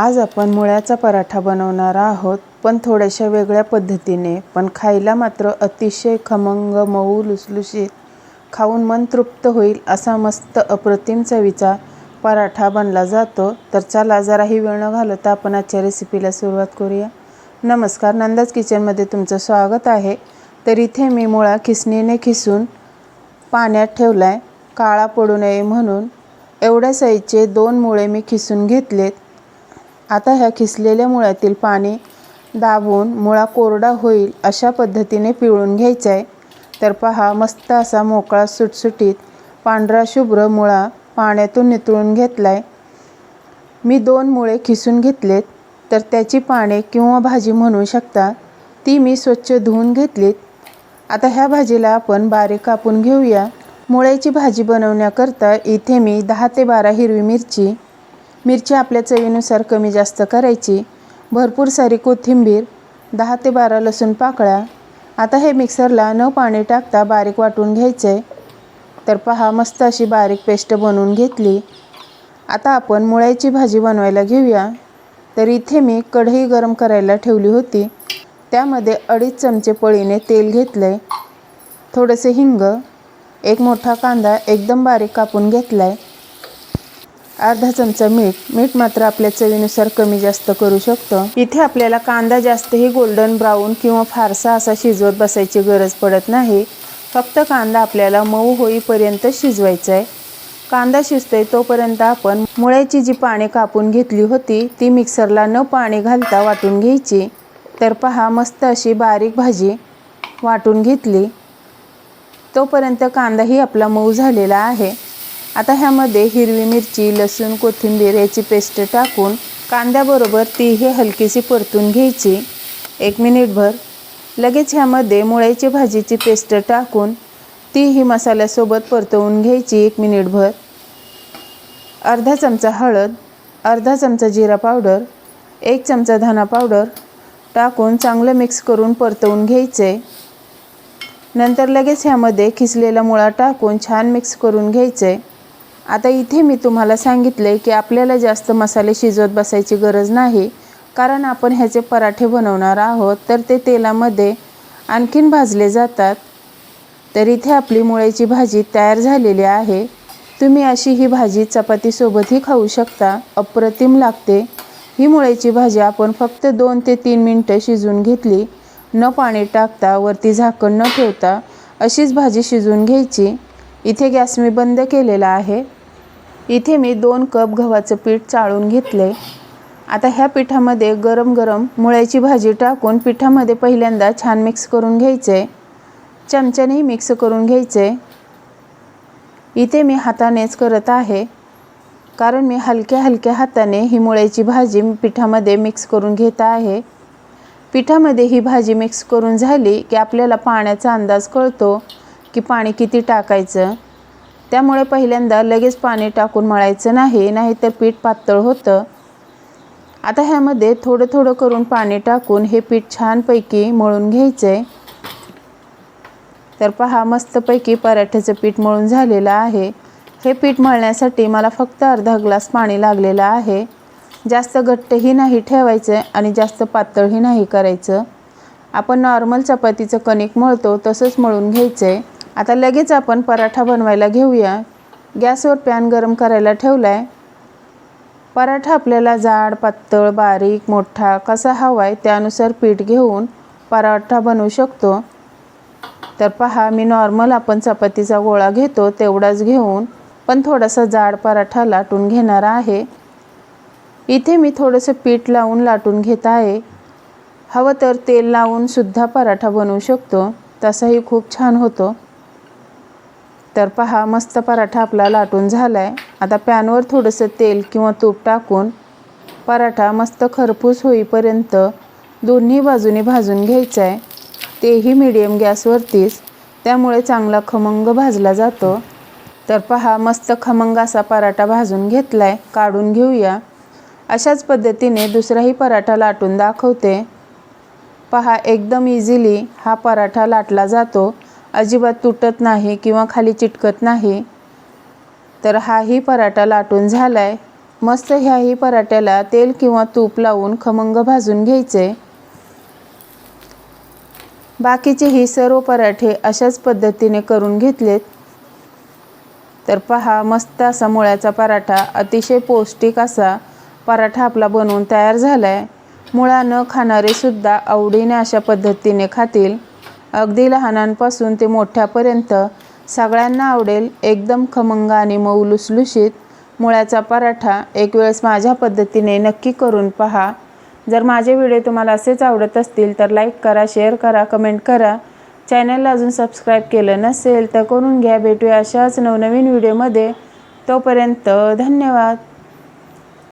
आज आपण मुळ्याचा पराठा बनवणार आहोत पण थोड्याशा वेगळ्या पद्धतीने. पण खायला मात्र अतिशय खमंग मऊ लुसलुशीत खाऊन मन तृप्त होईल असा मस्त अप्रतिम चवीचा पराठा बनला जातो. तर चला जराही वेळ न घालवता आपण आजच्या रेसिपीला सुरुवात करूया. नमस्कार नंदाज किचनमध्ये तुमचं स्वागत आहे. तर इथे मी मुळा खिसणीने खिसून पाण्यात ठेवला आहे काळा पडू नये म्हणून. एवढ्या साईजचे दोन मुळे मी खिसून घेतलेत. आता ह्या खिसलेल्या मुळ्यातील पाणी दाबून मुळा कोरडा होईल अशा पद्धतीने पिळून घ्यायचा आहे तर पहा मस्त असा मोकळा सुटसुटीत पांढरा शुभ्र मुळा पाण्यातून नितळून घेतला आहे मी दोन मुळे खिसून घेतलेत तर त्याची पाने किंवा भाजी म्हणू शकता ती मी स्वच्छ धुवून घेतलीत. आता ह्या भाजीला आपण बारीक कापून घेऊया. मुळ्याची भाजी बनवण्याकरता इथे मी दहा ते बारा हिरवी मिरची मिरची आपल्या चवीनुसार कमी जास्त करायची. भरपूर सारी कोथिंबीर दहा ते बारा लसूण पाकळ्या. आता हे मिक्सरला न पाणी टाकता बारीक वाटून घ्यायचं. आहे तर पहा मस्त अशी बारीक पेस्ट बनवून घेतली. आता आपण मुळ्याची भाजी बनवायला घेऊया. तर इथे मी कढई गरम करायला ठेवली होती. त्यामध्ये अडीच चमचे पळीने तेल घेतलं आहे थोडंसं हिंग एक मोठा कांदा एकदम बारीक कापून घेतला आहे अर्धा चमचा मीठ. मीठ मात्र आपल्या चवीनुसार कमी जास्त करू शकतो. इथे आपल्याला कांदा जास्तही गोल्डन ब्राऊन किंवा फारसा असा शिजवत बसायची गरज पडत नाही. फक्त कांदा आपल्याला मऊ होईपर्यंत शिजवायचा आहे. कांदा शिजतोय तोपर्यंत आपण मुळ्याची जी पाने कापून घेतली होती ती मिक्सरला न पाणी घालता वाटून घ्यायची. तर पहा मस्त अशी बारीक भाजी वाटून घेतली. तोपर्यंत कांदाही आपला मऊ झालेला आहे. आता ह्यामध्ये हिरवी मिरची लसूण कोथिंबीर याची पेस्ट टाकून कांद्याबरोबर तीही हलकीशी परतून घ्यायची. एक मिनिटभर. लगेच ह्यामध्ये मुळ्याची भाजीची पेस्ट टाकून तीही मसाल्यासोबत परतवून घ्यायची एक मिनिटभर. अर्धा चमचा हळद अर्धा चमचा जिरा पावडर एक चमचा धना पावडर टाकून चांगलं मिक्स करून परतवून घ्यायचे. नंतर लगेच ह्यामध्ये खिसलेला मुळा टाकून छान मिक्स करून घ्यायचे. आता इथे मी तुम्हाला सांगितले की आपल्याला जास्त मसाले शिजवत बसायची गरज नाही कारण आपण ह्याचे पराठे बनवणार आहोत तर ते तेलामध्ये आणखीन भाजले जातात. तर इथे आपली मुळ्याची भाजी तयार झालेली आहे. तुम्ही अशी ही भाजी चपातीसोबतही खाऊ शकता. अप्रतिम लागते. ही मुळ्याची भाजी आपण फक्त दोन ते तीन मिनटं शिजून घेतली. न पाणी टाकता वरती झाकण न ठेवता अशीच भाजी शिजवून घ्यायची. इथे गॅस मी बंद केलेला आहे. इथे मी दोन कप गव्हाचं पीठ चाळून घेतले. आता ह्या पिठामध्ये गरम गरम मुळ्याची भाजी टाकून पिठामध्ये पहिल्यांदा छान मिक्स करून घ्यायचे. चमच्यानेही मिक्स करून घ्यायचे. इथे मी हातानेच करत आहे. कारण मी हलक्या हलक्या हाताने ही मुळ्याची भाजी पिठामध्ये मिक्स करून घेत आहे. पिठामध्ये ही भाजी मिक्स करून झाली की आपल्याला पाण्याचा अंदाज कळतो की पाणी किती टाकायचं. त्यामुळे पहिल्यांदा लगेच पाणी टाकून मळायचं नाही नाहीतर पीठ पातळ होतं. आता ह्यामध्ये थोडं थोडं करून पाणी टाकून हे पीठ छानपैकी मळून घ्यायचं आहे तर पहा मस्तपैकी पराठ्याचं पीठ मळून झालेलं आहे. हे पीठ मळण्यासाठी मला फक्त अर्धा ग्लास पाणी लागलेलं आहे. जास्त घट्टही नाही ठेवायचं आणि जास्त पातळही नाही करायचं. आपण नॉर्मल चपातीचं कणिक मळतो तसंच मळून घ्यायचं आहे आता लगेच आपण पराठा बनवायला घेऊया. गॅसवर पॅन गरम करायला ठेवला आहे पराठा आपल्याला जाड पातळ बारीक मोठा कसा हवा आहे त्यानुसार पीठ घेऊन पराठा बनवू शकतो. तर पहा मी नॉर्मल आपण चपातीचा गोळा घेतो तेवढाच घेऊन पण थोडासा जाड पराठा लाटून घेणार आहे. इथे मी थोडंसं पीठ लावून लाटून घेत आहे. हवं तर तेल लावून सुद्धा पराठा बनवू शकतो. तसाही खूप छान होतो. तर पहा मस्त पराठा आपला लाटून झाला आहे आता पॅनवर थोडंसं तेल किंवा तूप टाकून पराठा मस्त खरपूस होईपर्यंत दोन्ही बाजूनी भाजून घ्यायचा आहे तेही मिडियम गॅसवरतीच त्यामुळे चांगला खमंग भाजला जातो. तर पहा मस्त खमंग असा पराठा भाजून घेतला आहे काढून घेऊया. अशाच पद्धतीने दुसराही पराठा लाटून दाखवते. पहा एकदम इझिली हा पराठा लाटला जातो. अजिबात तुटत नाही किंवा खाली चिटकत नाही तर हाही पराठा लाटून झाला आहे मस्त ह्याही पराठ्याला तेल किंवा तूप लावून खमंग भाजून घ्यायचे. बाकीचेही सर्व पराठे अशाच पद्धतीने करून घेतलेत. तर पहा मस्त असा मुळ्याचा पराठा अतिशय पौष्टिक असा पराठा आपला बनवून तयार झाला आहे मुळा न खाणारेसुद्धा आवडीने अशा पद्धतीने खातील. अगदी लहानांपासून ते मोठ्यापर्यंत सगळ्यांना आवडेल एकदम खमंग आणि मऊ लुसलुशीत मुळ्याचा पराठा एक वेळेस माझ्या पद्धतीने नक्की करून पहा. जर माझे व्हिडिओ तुम्हाला असेच आवडत असतील तर लाईक करा शेअर करा कमेंट करा. चॅनलला अजून सबस्क्राईब केलं नसेल तर करून घ्या. भेटूया अशाच नवनवीन व्हिडिओमध्ये. तोपर्यंत धन्यवाद.